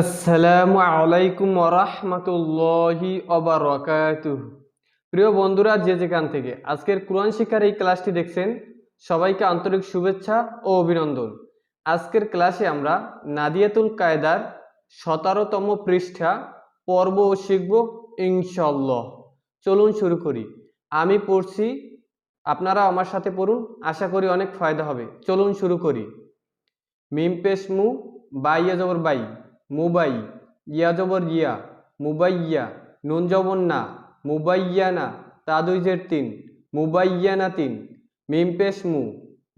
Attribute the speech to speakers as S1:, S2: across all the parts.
S1: আসসালামু আলাইকুম ওরহমতুল্লাহি অবরাকাতুহ প্রিয় বন্ধুরা, যে যেখান থেকে আজকের কোরআন শিক্ষার এই ক্লাসটি দেখছেন, সবাইকে আন্তরিক শুভেচ্ছা ও অভিনন্দন। আজকের ক্লাসে আমরা নাদিয়াতুল কায়দার সতেরোতম পৃষ্ঠা পর্ব ও শিখব ইনশাল্লাহ চলুন শুরু করি। আমি পড়ছি, আপনারা আমার সাথে পড়ুন, আশা করি অনেক ফায়দা হবে। চলুন শুরু করি। মিম পেশ মু বাইয়া জবর বাই। মুবাই ইয়া জবর ইয়া মুবাইয়া নুন জবর না মুবাইয়ানা তা দুই জের তিন মুবাইয়ানা তিন মিম পেশ মু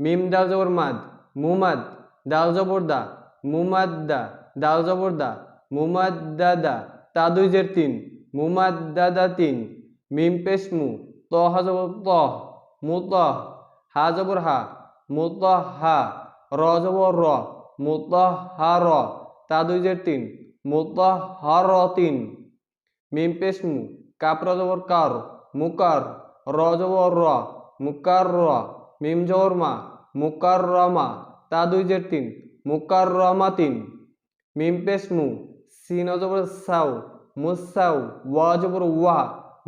S1: মিম দাল জবর মাদ মুমাদ দাল জবর দা মুমাদ দা দাল জবর দা মুমাদ দা দা তা দুই জের তিন মুমাদ দা দা তিন মিম পেশ মু ত হা জবর ত মুত হা জবর হা মুত হা র জবর র মুত হা র তা দুই জের তিন মুত হা তিন মিম পেশ মু কাপ র জবর কার মুকার র জবর র মুকার র মিম জবর মা মুকার রমা তা দুই জের তিন মুকার রমা তিন মিম পেশ মু সিন জবর সাউ মুসাউ ওয়া জবর ওয়া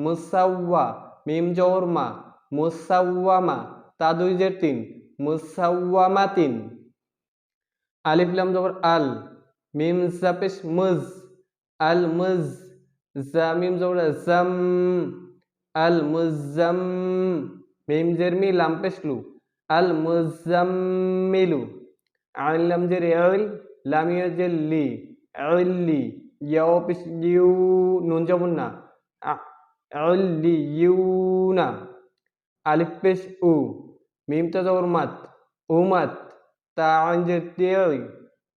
S1: মুসাউয়া মিম জবর মা মুসাউয়ামা তা দুই জের তিন মুসাউয়ামা তিন আলিফ লাম জবর আল। মিম জাপেশ মুজ আল মুজ জা মিম জবর জাম আল মুজাম মিম জের মি লাম পেশ লু আল মুজাম্মিলু আইন লাম জের ইল লাম ইয়া জের লি ইল্লি ইয়াও পেশ ইউ নুন জবর না ইল্লি ইউনা আলিফ পেশ উ মিম তা জবর মাত উমাত তা আইন জের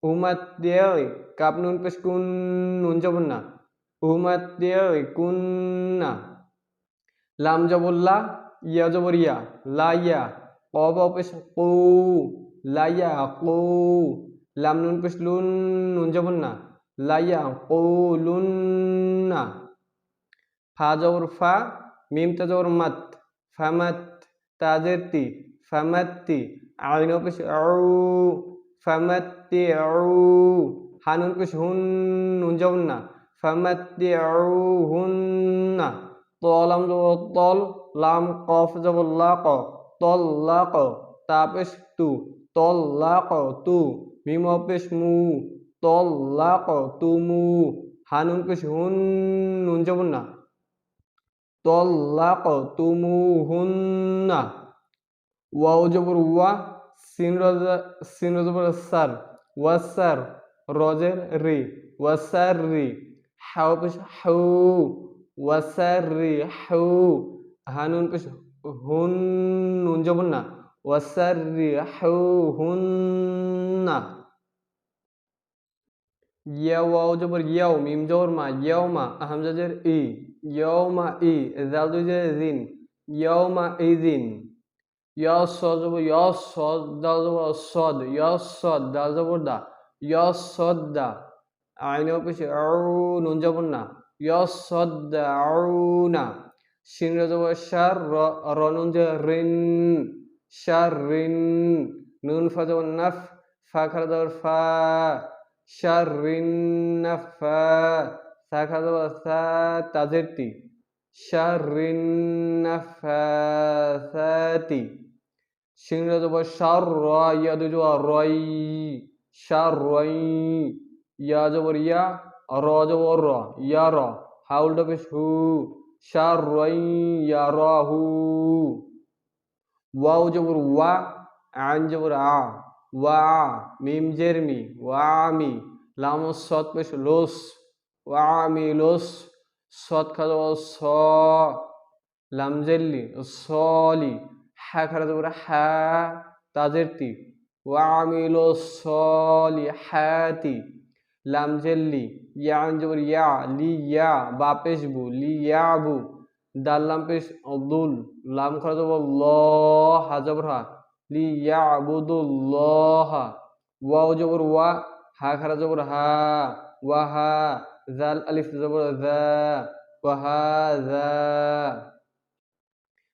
S1: উমাত তিয়াই কাপ নুন পেশ কুন নুন জবর না। উমাত তিয়াই কুন্না লাম জবর লা, ইয়া জবর ইয়া, লা ইয়া কব পেশ কু, লা ইয়া লাম নুন পেশ লুন নুন জবর না, লা ইয়া কু লুন্না ফা জবর ফা, মিম তা জবর মাত ফামাত তাজের তি ফামাত্তি আইন পেশ আউ। ফামাত্তি আউ হানুন পেশ হুন, নুন জবর না। ফামাত্তি আউ হুন্না তলাম তল, লাম, কফ জবর লাক, তল, লাক তা পেশ তু, তল, লাক, তু, মিম পেশ মু, তল, লাক তুমু হানুন পেশ হুন, নুন জবর না। তল্লাক তুমু হুন্না ওয়াও জবর ওয়া সিন রজা, সিন জবর সার ওয়াসার রজের রি। ওয়াসার রি। হাও পেশ হাউ ওয়াসার রি হাউ হানুন পেশ হুন, নুন জবর না। ওয়াসার রি হাউ হুন্না ইয়া ওয়াও জবর, ইয়াও, মিম জবর মা, ইয়াও মা, হামজা ই। ইয়াও মা ই, জাল দুই জের জিন। ইয়াও মা ই জিন ইয়া সদ জবর ইয়া সদ দাল জবর সদ ইয়া সদ দাল জবর দা ইয়া সদ দা আইন পেশে আউ নুন জবর না ইয়া সদ দা আউ না শিন জবর শার র নুন জে রিন শার রিন নুন ফা জবর নাফ ফা খারা জবর ফা শারিন্নাফা শাখা দেওয়া সা তাজের তি শারিন্নাফাসাতি সিংহ দেবো সার ইয়া দুজ রই সার রই ইয়া জবর ইয়া র জবর র ইয়া র হাউল ডবে হু সার রই ইয়া র হু। ওয়াও জবর ওয়া, আইন জবর আ, ওয়া, মিম জেরমি ওয়ামি লাম সৎ পেশ লোস ওয়ামি লোস, সৎ খাদ স, লাম জেল্লি সলি হা খারা জবর হা তাজের তি ওয়ামি লো সলি হাতি লাম জেল্লি ইয়া জবর ইয়া লি, ইয়া বা বু লি ইয়া বু দাল লাম পেশ দুল লাম খারা জবর ল হা জবর হা লিয়াবুদুল্লাহ ওয়াও, জবর, ওয়া হা খারা জবর হা ওয়াহা জাল আলিফ, জবর জা ওয়াহা জা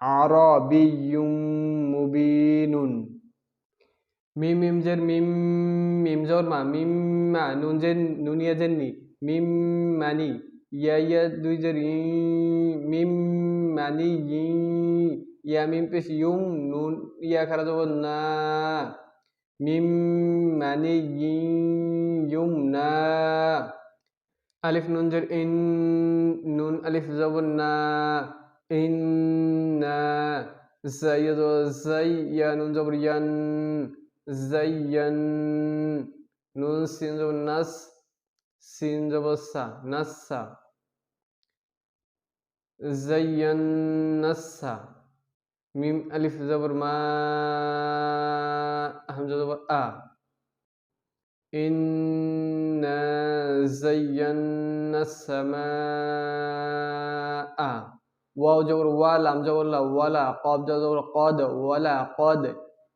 S1: আর বি ইউম মুবিনুন। মিম মিম জের মিম মিম জোর মা, মিম মা, নুন জের নুনিয়া জের নি, মিম মানি, ইয়া ইয়া দুই জের ই, মিম মানি, ই, ইয়া মিম পেশ ইউম নুন ইয়া খারা যাব না। মিম মানি, ই ইউম না। আলিফ, নুন জের ইন, নুন আলিফ যাব না। ইন্না জাই জাই ইয়া নুন জবর ইয়ান জাইয়ান নুন সিন জবর নাস সিন জবর সা নাসা জাইয়ান্নাসা মিম আলিফ জবর মা হামজা জবর আ ইন্না জাইয়ান্নাস সামাআ ওয়াও জবর ওয়া লাম জবর লা ওয়ালা কফ জবর কদ ওয়ালা কদ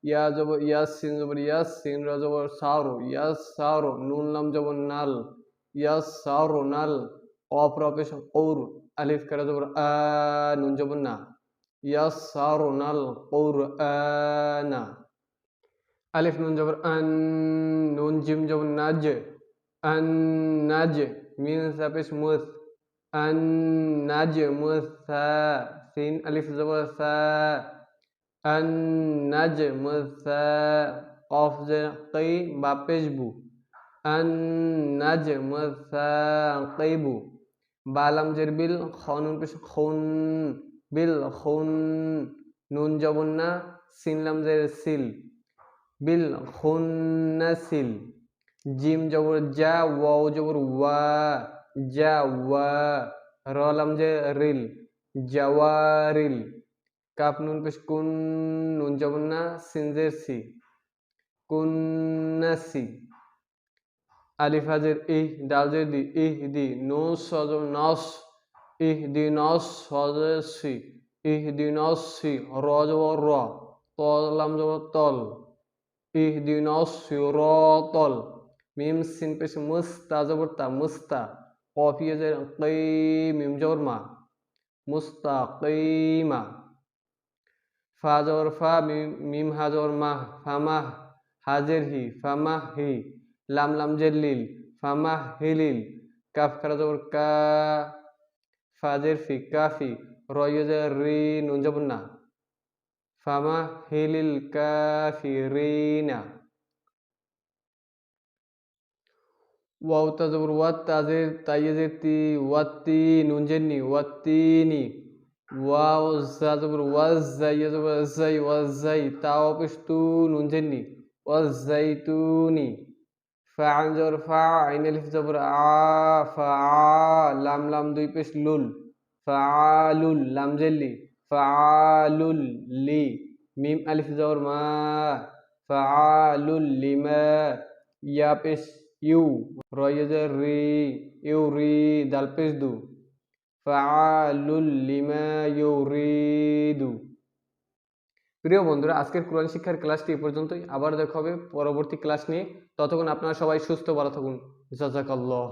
S1: ইয়া জবর ইয়াস সিন জবর ইয়াস সিন রা জবর সারু ইয়াস সারু নুন লাম জবর নাল ইয়াস সারু নাল কফ রা পেশ কৌর আলিফ কারা জবর আ নুন জবর না ইয়াস সারু নাল কৌর আনা আলিফ নুন জবর আন নুন জিম জবর নাজ আন নাজ মিন সাপেশ মুস মুসা সিন আলিফ জবর সা আন নাজ মুসা কফ জে কই বা পেশ বু আন নাজ মুসা কইবু বালাম জের বিল নুন জবর না সিনলাম জের সিল বিল খুন্নাসিল জিম জবর যা ওয়াও জবর ওয়া যা ওয়া রলাম যে রিল, জাওয়ারিল। কাপ নুন পেশ কুন, নুন জবর না সিনজের সি। কুন্নাসি আলিফ হাজের ইহ দাল জের দি, ইহ দি, নো সজব নস ইহ দি নস সি ইহ দি নস সি, র জবর র। তলাম জবর তল। ইহদিনা সিরাতাল মিম, সিন পেশ মুস্তা জবর তা, মুস্তা। কফ ইয়ে জের কই মিম জবর মা ফা মিম হা জবর ফামাহ হাজের হি ফামাহ হি লাম লাম জের ফামাহ হিলিল কাফ খারা জবর কা ফাজের ফি কাফি রয় জের রি নুন জবর না ফামাহিলিল কাফিরিনা ওয়াও তাজবর, ওয়াত তাজের তাইয়েজের তি ওয়াত্তি নুন জেননি ওয়াত্তিনি। ওয়াও জাজবর ওয়াজ জাইয়ে জবর জাই ওয়াজ জাই তু নুন জেননি ওয়াজ জাইতুনি ফাআন জবর ফা আইন আলিফ জবর আ, ফা লাম লাম, দুই পেশ লুল। ফাআলুল লাম জেল্লি ফাআলুল লি, মিম, আলিফ জবর মা। ফাআলুল লিমা ইয়া পেশ ইউ, রয়েজার রি ইউ রি দাল পেশ দু লিমা প্রিয় বন্ধুরা, আজকের কোরআন শিক্ষার ক্লাসটি এ পর্যন্তই। আবার দেখা হবে পরবর্তী ক্লাস নিয়ে। ততক্ষণ আপনারা সবাই সুস্থ, ভালো থাকুন। জাজাকাল্লাহ